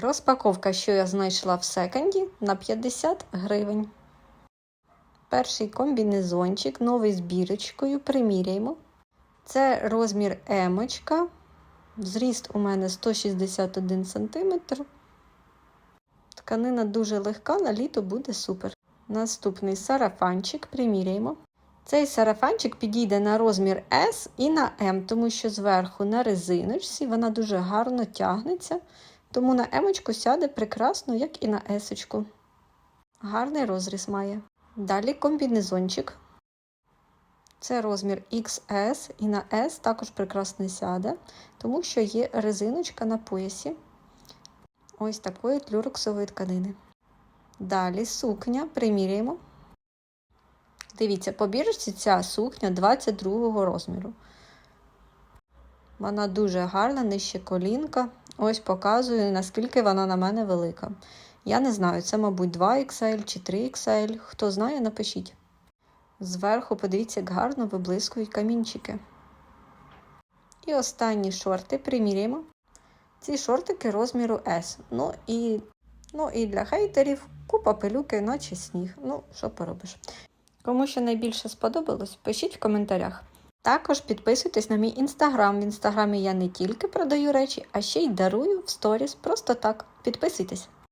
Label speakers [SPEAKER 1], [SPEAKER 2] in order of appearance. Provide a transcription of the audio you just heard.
[SPEAKER 1] Розпаковка, що я знайшла в секонді на 50 гривень. Перший комбінезончик, новий з бірочкою. Приміряємо. Це розмір емочка. Зріст у мене 161 см. Тканина дуже легка, на літо буде супер. Наступний сарафанчик. Приміряємо. Цей сарафанчик підійде на розмір S і на M, тому що зверху на резиночці вона дуже гарно тягнеться. Тому на емочку сяде прекрасно, як і на есочку. Гарний розріз має. Далі комбінезончик. Це розмір XS і на S також прекрасно сяде, тому що є резиночка на поясі. Ось такої люрексової тканини. Далі сукня приміряємо. Дивіться, по бірочці ця сукня 22 розміру. Вона дуже гарна, нижче колінка. Ось показую, наскільки вона на мене велика. Я не знаю, це, мабуть, 2XL чи 3XL. Хто знає, напишіть. Зверху подивіться, як гарно виблискують камінчики. І останні шорти приміряємо. Ці шортики розміру S. Ну і, ну і для хейтерів купа пилюки, наче сніг. Ну, що поробиш. Кому що найбільше сподобалось, пишіть в коментарях. Також підписуйтесь на мій інстаграм. В інстаграмі я не тільки продаю речі, а ще й дарую в сторіс просто так. Підписуйтесь.